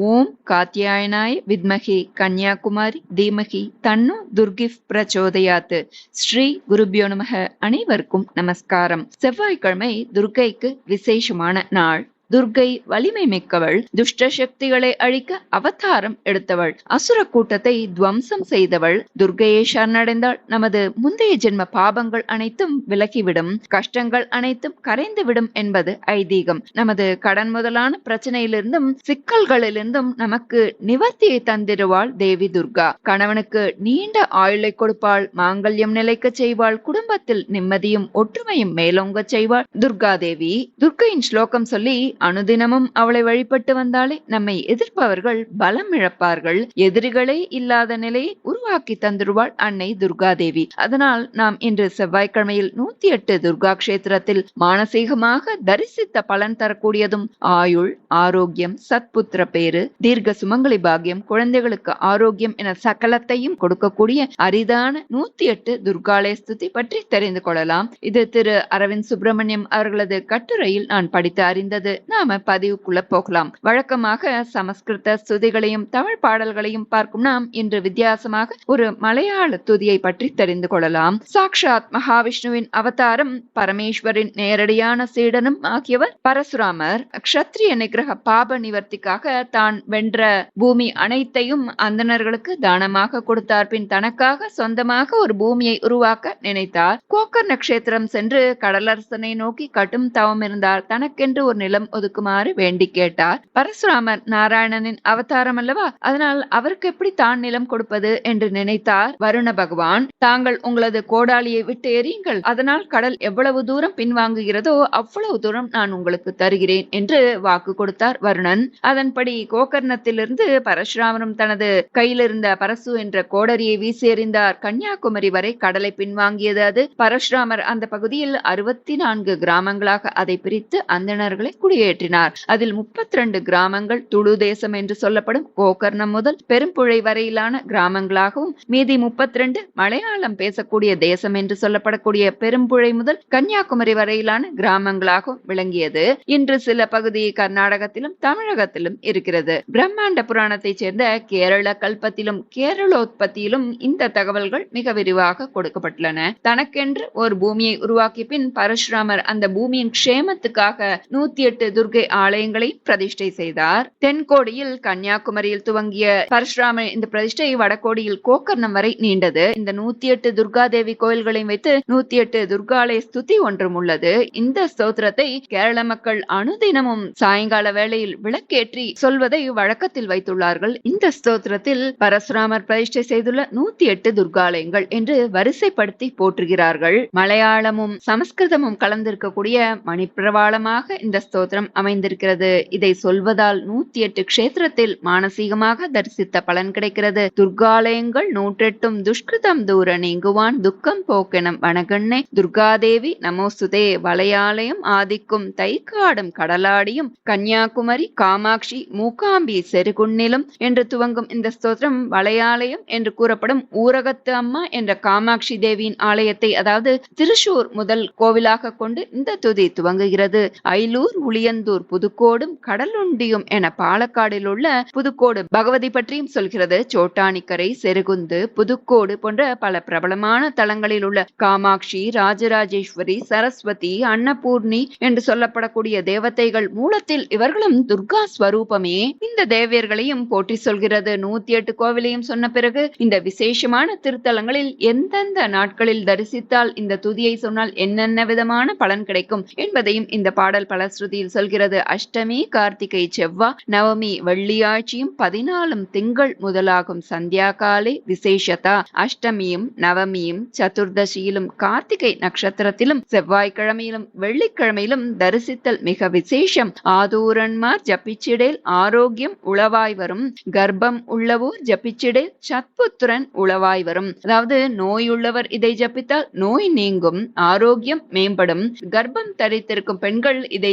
ஓம் காத்தியாயனாய் வித்மகி கன்யாகுமாரி தீமகி தன்னு துர்கிஃப் பிரச்சோதயாத்து. ஸ்ரீ குருபியோ நமக அனைவருக்கும் நமஸ்காரம். செவ்வாய்க்கிழமை துர்க்கைக்கு விசேஷமான நாள். துர்க்கை வலிமை மிக்கவள் துஷ்ட சக்திகளை அழிக்க அவதாரம் எடுத்தவள். அசுர கூட்டத்தை துவம்சம் செய்தவள். துர்க்கையை சரணடைந்தால் நமது முந்தைய ஜென்ம பாபங்கள் அனைத்தும் விலகிவிடும். கஷ்டங்கள் அனைத்தும் கரைந்துவிடும் என்பது ஐதீகம். நமது கடன் முதலான பிரச்சனையிலிருந்தும் சிக்கல்களிலிருந்தும் நமக்கு நிவர்த்தியை தந்திருவாள் தேவி துர்கா. கணவனுக்கு நீண்ட ஆயுளை கொடுப்பாள். மாங்கல்யம் நிலைக்க செய்வாள். குடும்பத்தில் நிம்மதியும் ஒற்றுமையும் மேலோங்க செய்வாள் துர்கா தேவி. துர்க்கையின் ஸ்லோகம் சொல்லி அனுதினமும் அவளை வழிபட்டு வந்தாலே நம்மை எதிர்ப்பவர்கள் பலம் இழப்பார்கள். எதிரிகளே இல்லாத நிலையை உருவாக்கி தந்துருவாள் அன்னை துர்காதேவி. அதனால் நாம் இன்று செவ்வாய்க்கிழமையில் நூத்தி எட்டு துர்கா கஷேத்திரத்தில் மானசீகமாக தரிசித்த பலன் தரக்கூடியதும் ஆயுள் ஆரோக்கியம் சத்புத்திர பேரு தீர்க்க சுமங்கலி பாக்கியம் குழந்தைகளுக்கு ஆரோக்கியம் என சகலத்தையும் கொடுக்கக்கூடிய அரிதான நூத்தி எட்டு துர்காலய ஸ்துதி பற்றி தெரிந்து கொள்ளலாம். இது திரு அரவிந்த் சுப்பிரமணியம் அவர்களது கட்டுரையில் நான் படித்து அறிந்தது. நாம பதிவுக்குள்ள போகலாம். வழக்கமாக சமஸ்கிருத ஸ்துதிகளையும் தமிழ் பாடல்களையும் பார்க்கும் நாம் இன்று வித்தியாசமாக ஒரு மலையாள துதியை பற்றி தெரிந்து கொள்ளலாம். சாக்ஷாத் மகாவிஷ்ணுவின் அவதாரம் பரமேஸ்வரின் நேரடியான சீடனும் ஆகியவர் பரசுராமர். க்ஷத்ரிய நிகிரக பாப நிவர்த்திக்காக தான் வென்ற பூமி அனைத்தையும் அந்தணர்களுக்கு தானமாக கொடுத்தார். பின் தனக்காக சொந்தமாக ஒரு பூமியை உருவாக்க நினைத்தார். கோக்கர் நட்சத்திரம் சென்று கடலரசனை நோக்கி கடும் தவம் இருந்தார். தனக்கென்று ஒரு நிலம் ஒதுக்குமாறு வேண்டி கேட்டார். பரசுராமர் நாராயணனின் அவதாரம் அல்லவா? அதனால் அவருக்கு எப்படி தான் நிலம் கொடுப்பது என்று நினைத்தார். வருண பகவான் தாங்கள் உங்களது கோடாலியை விட்டு எறியுங்கள். அதனால் கடல் எவ்வளவு தூரம் பின்வாங்குகிறதோ அவ்வளவு தூரம் நான் உங்களுக்கு தருகிறேன் என்று வாக்கு கொடுத்தார் வருணன். அதன்படி கோகர்ணத்திலிருந்து பரசுராமரும் தனது கையிலிருந்த பரசு என்ற கோடரியை வீசி எறிந்தார். கன்னியாகுமரி வரை கடலை பின்வாங்கியது அது. பரசுராமர் அந்த பகுதியில் அறுபத்தி நான்கு கிராமங்களாக அதை பிரித்து அந்தணர்களை குடியேற்றினார் அதில் முப்பத்தி ரெண்டு கிராமங்கள் துளு தேசம் என்று சொல்லப்படும் கோகர்ணம் முதல் பெரும்புழை வரையிலான கிராமங்களாகவும் மீதி முப்பத்தி ரெண்டு மலையாளம் பேசக்கூடிய தேசம் என்று சொல்லப்படக்கூடிய பெரும்புழை முதல் கன்னியாகுமரி வரையிலான கிராமங்களாகவும் விளங்கியது. இன்று சில பகுதி கர்நாடகத்திலும் தமிழகத்திலும் இருக்கிறது. பிரம்மாண்ட புராணத்தைச் சேர்ந்த கேரள கல்பத்திலும் கேரளோத்பத்தியிலும் இந்த தகவல்கள் மிக விரிவாக கொடுக்கப்பட்டுள்ளன. தனக்கென்று ஒரு பூமியை உருவாக்கிய பின் பரசுராமர் அந்த பூமியின் க்ஷேமத்துக்காக நூத்தி எட்டு துர்கை ஆலயங்களை பிரதிஷ்டை செய்தார். தென்கோடியில் கன்னியாகுமரியில் துவங்கிய பரசுராமர் இந்த பிரதிஷ்டை வடகோடியில் கோக்கர்ணம் வரை நீண்டது. இந்த நூத்தி எட்டு துர்காதேவி கோயில்களையும் வைத்து நூத்தி எட்டு துர்காலய ஸ்துதி ஒன்றும் உள்ளது. இந்த ஸ்தோத்திரத்தை கேரள மக்கள் அனுதினமும் சாயங்கால வேளையில் விளக்கேற்றி சொல்வதை வழக்கத்தில் வைத்துள்ளார்கள். இந்த ஸ்தோத்திரத்தில் பரசுராமர் பிரதிஷ்டை செய்துள்ள நூத்தி எட்டு துர்காலயங்கள் என்று வரிசைப்படுத்தி போற்றுகிறார்கள். மலையாளமும் சமஸ்கிருதமும் கலந்திருக்கக்கூடிய மணிப்பிரவாளமாக இந்த ஸ்தோத்திரம் அமைந்திருக்கிறது. இதை சொல்வதால் நூத்தி எட்டு க்ஷேத்திரத்தில் மானசீகமாக தரிசித்த பலன் கிடைக்கிறது. துர்காலயங்கள் நூற்றெட்டும் துஷ்கிருதம் தூர நீங்குவான் துக்கம் போக்கெனும் வனகண்ணே. துர்காதேவி நமோஸ்துதே வளையாலயம் ஆதிக்கும் தைக்காடும் கடலாடியும் கன்னியாகுமரி காமாட்சி மூகாம்பி செருகுண்ணிலும் என்று துவங்கும் இந்த ஸ்தோத்திரம் வளையாலயம் என்று கூறப்படும் ஊரகத்து அம்மா என்ற காமாட்சி தேவியின் ஆலயத்தை அதாவது திருஷூர் முதல் கோவிலாக கொண்டு இந்த துதி துவங்குகிறது. ஐலூர் உளிய உளியந்தூர் புதுக்கோடும் கடலுண்டியும் என பாலக்காடில் உள்ள புதுக்கோடு பகவதி பற்றியும் சொல்கிறது. சோட்டானிக்கரை செருகுந்து புதுக்கோடு போன்ற பல பிரபலமான தலங்களில் உள்ள காமாட்சி ராஜராஜேஸ்வரி சரஸ்வதி அன்னபூர்ணி என்று சொல்லப்படக்கூடிய தேவதைகள் மூலத்தில் இவர்களும் துர்கா ஸ்வரூபமே. இந்த தேவியர்களையும் போற்றி சொல்கிறது. நூத்தி எட்டு கோவிலையும் சொன்ன பிறகு இந்த விசேஷமான திருத்தலங்களில் எந்தெந்த நாட்களில் தரிசித்தால் இந்த துதியை சொன்னால் என்னென்ன விதமான பலன் கிடைக்கும் என்பதையும் இந்த பாடல் பல ஸ்ருதியில் செல்கிறது. அஷ்டமி கார்த்திகை செவ்வா நவமி வெள்ளியாட்சியும் பதினாலும் திங்கள் முதலாகும் சந்தியா காலை விசேஷதா அஷ்டமியும் நவமியும் சதுர்தசியிலும் கார்த்திகை நட்சத்திரத்திலும் செவ்வாய்க்கிழமையிலும் வெள்ளிக்கிழமையிலும் தரிசித்தல் மிக விசேஷம். ஆதூரன்மார் ஜப்பிச்சிடேல் ஆரோக்கியம் உளவாய் வரும். கர்ப்பம் உள்ளவோர் ஜப்பிச்சிடேல் சத்புத்திரன் உளவாய் வரும். அதாவது நோயுள்ளவர் இதை ஜப்பித்தால் நோய் நீங்கும் ஆரோக்கியம் மேம்படும். கர்ப்பம் தரித்திருக்கும் பெண்கள் இதை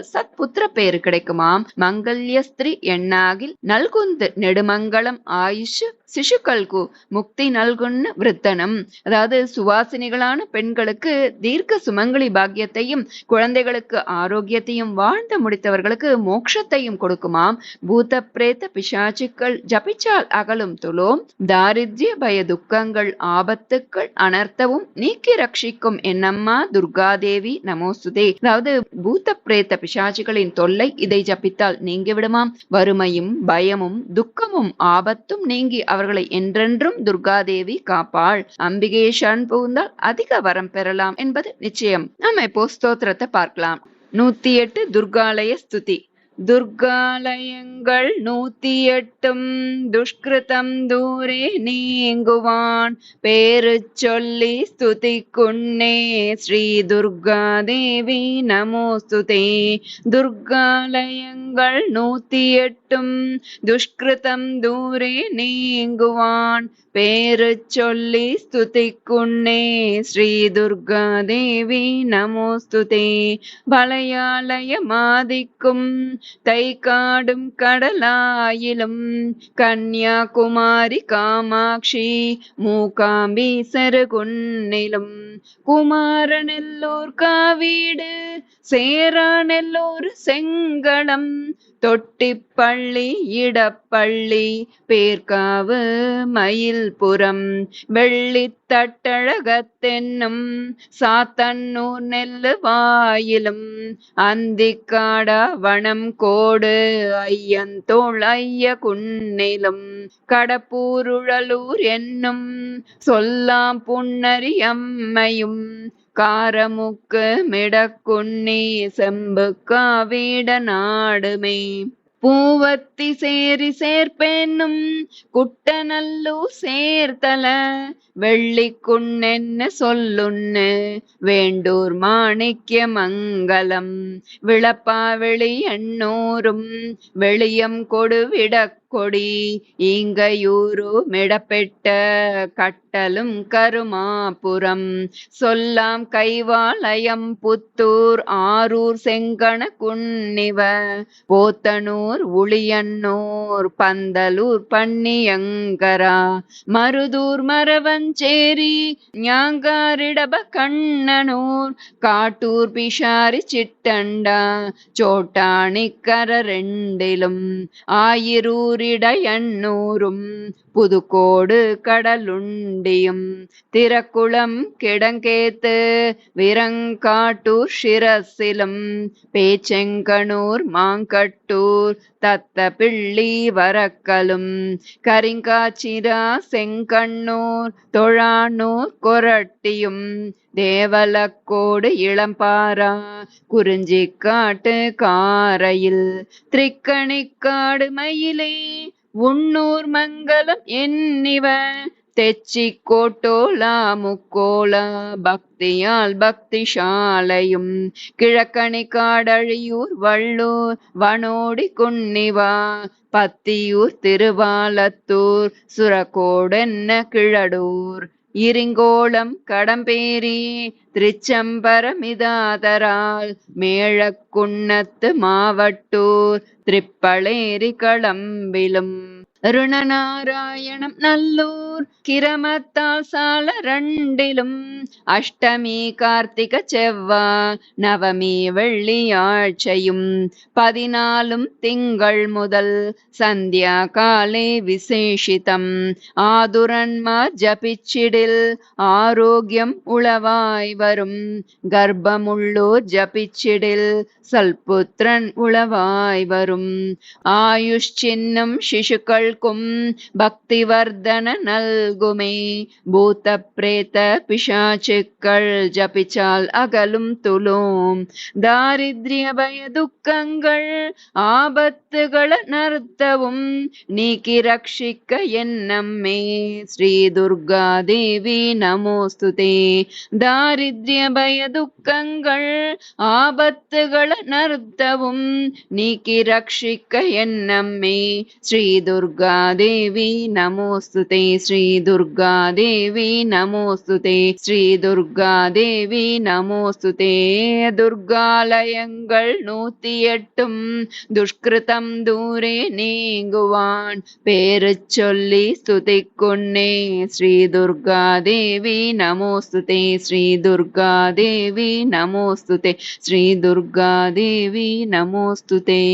ஜப்பித்தால் சத்புத்திர பேரு கிடைக்குமாம். மங்கல்ய ஸ்திரீ எண்ணாகில் நல்குந்து நெடுமங்கலம் ஆயுஷ் சிசுக்கள்கு முக்தி நல்குன்னு விருத்தனம். அதாவது சுவாசினிகளான பெண்களுக்கு தீர்க்க சுமங்கலி பாக்கியத்தையும் குழந்தைகளுக்கு ஆரோக்கியத்தையும் வாழ்ந்து முடித்தவர்களுக்கு மோட்சத்தையும் கொடுக்குமாம். பூத பிரேத பிசாச்சுக்கள் ஜபிச்சால் அகலும் துளோம் தாரித்ய பய துக்கங்கள் ஆபத்துக்கள் அனர்த்தவும் நீக்கி ரட்சிக்கும் என்னம்மா துர்காதேவி நமோசுதே அதாவது பூத்த பிரேத்த பிசாச்சுகளின் தொல்லை இதை ஜபித்தால் நீங்கி விடுமாம் வறுமையும் பயமும் துக்கமும் ஆபத்தும் நீங்கி அவர்களை என்றென்றும் துர்காதேவி காப்பாள். அம்பிகையை சரண் புகுந்தால் அதிக வரம் பெறலாம் என்பது நிச்சயம். நம்ம இப்போ ஸ்தோத்திரத்தை பார்க்கலாம். நூத்தி எட்டு துர்காலய ஸ்துதி. துர்காலயங்கள் நூத்தி எட்டும் துஷ்கிருதம் தூரே நீங்குவான். பேரு சொல்லி ஸ்துதிக்குன்னே ஸ்ரீ துர்கா தேவி நமோஸ்துதே துர்காலயங்கள் நூத்தி எட்டும் துஷ்கிருதம் தூரே நீங்குவான். பேரு சொல்லி ஸ்துதிக்குன்னே ஸ்ரீ துர்கா தேவி நமோஸ்துதே வளையாலயமாதிக்கும் மாதிக்கும் காடும் கடலாயிலும் கன்னியாகுமாரி காமாட்சி மூகாம்பி சருகுன்னிலும். குமாரநெல்லூர் காவீடு சேரானெல்லூர் செங்களம் தொட்டிப்பள்ளி இடப்பள்ளி பேர்காவு மயில்புரம் வெள்ளித்தட்டழகத்தென்னும் சாத்தன்னூர் நெல்லு வாயிலும் அந்திக்காடா வனம் கோடு ஐயந்தோள் ஐய குன்னிலும் கடப்பூருழலூர் என்னும் சொல்லாம் புன்னரியம்மையும் காரமுக்கு மிடக்குண்ணி செம்பு காவீட நாடுமே. பூவத்தி சேரி சேர்ப்பென்னும் குட்டநல்லு சேர்த்தல. வெள்ளிக்குன்னென்ன சொல்லுன்னு வேண்டூர் மாணிக்ய மங்கலம் விளப்பாவெளி எண்ணூரும் வெளியம் கொடுவிடக் கொடி இங்கையூரு மிடப்பெட்ட கட்டலும் கருமாபுரம். சொல்லாம் கைவாலயம் புத்தூர் ஆரூர் செங்கண குன்னிவ. போத்தனூர் உளியன்னூர் பந்தலூர் பன்னியங்கரா. மருதூர் மரவஞ்சேரி ஞாங்காரிடப கண்ணனூர். காட்டூர் பிஷாரி சிட்டண்டா. சோட்டாணிக்கர ரெண்டிலும் ஆயிரூர் எண்ணூரும் புதுக்கோடு கடலுண்டியும். திரக்குளம் கிடங்கேத்து விரங்காட்டூர் சிரசிலும். பேச்செங்கனூர் மாங்கட்டூர் தத்த பிள்ளி வரக்கலும் கரிங்காச்சிரா செங்கண்ணூர் தொழானூர் கொரட்டியும் தேவலக்கோடு இளம்பாரா குறிஞ்சி காட்டு காரையில் திரிக்கணிக்காடு மயிலே உன்னூர் மங்கலம் என்னிவ தெச்சிக்கோட்டோலா முக்கோலா பக்தியால் பக்திசாலையும் கிழக்கணி காடழியூர் வள்ளூர் வனோடி குன்னிவா பத்தியூர் திருவாலத்தூர் சுரக்கோடென்ன கிழடூர் இரிங்கோளம் கடம்பேரி திருச்சம்பரமிதாதரால் மேழக்குன்னத்து மாவட்டூர் திரிப்பளேரி களம்பிலும் ருணநாராயணம் நல்லூர். கிரமத்தால் சால ரெண்டிலும் அஷ்டமி கார்த்திக செவ்வா நவமி வெள்ளியாழ்ச்சையும் பதினாலும் திங்கள் முதல் சந்தியா காலே விசேஷிதம். ஆதுரன்மா ஜபிச்சிடில் ஆரோக்கியம் உளவாய் வரும். கர்ப்பமுள்ளோர் ஜபிச்சிடில் சல்புத்திரன் உளவாய் வரும். ஆயுஷ் பக்தி வர்தன நல்குமே. பூத்த பிரேத பிசாச்சுக்கள் ஜபிச்சால் அகலும் துலோம் தாரித்ரிய பய துக்கங்கள் ஆபத்துகள நர்த்தவும். நீக்கி ரட்சிக்க என்னம்மே ஸ்ரீ துர்கா தேவி நமோஸ்துதே. தாரித்ரிய பய துக்கங்கள் ஆபத்துகள நர்த்தவும். நீக்கி ரட்சிக்க என்னம்மே ஸ்ரீ துர்கா தேவி நமோஸ்துதே ஸ்ரீ ஸ்ரீ துர்கா தேவி நமோஸ்துதே ஸ்ரீ துர்கா தேவி நமோஸ்துதே துர்காலயங்கள் நூத்தி எட்டும் துஷ்கிருதம் தூரே நீங்குவான் பேரு சொல்லி ஸ்துதிக்குன்னே ஸ்ரீ துர்கா தேவி நமோஸ்துதே ஸ்ரீ துர்கா தேவி நமோஸ்துதே ஸ்ரீ துர்கா தேவி நமோஸ்துதே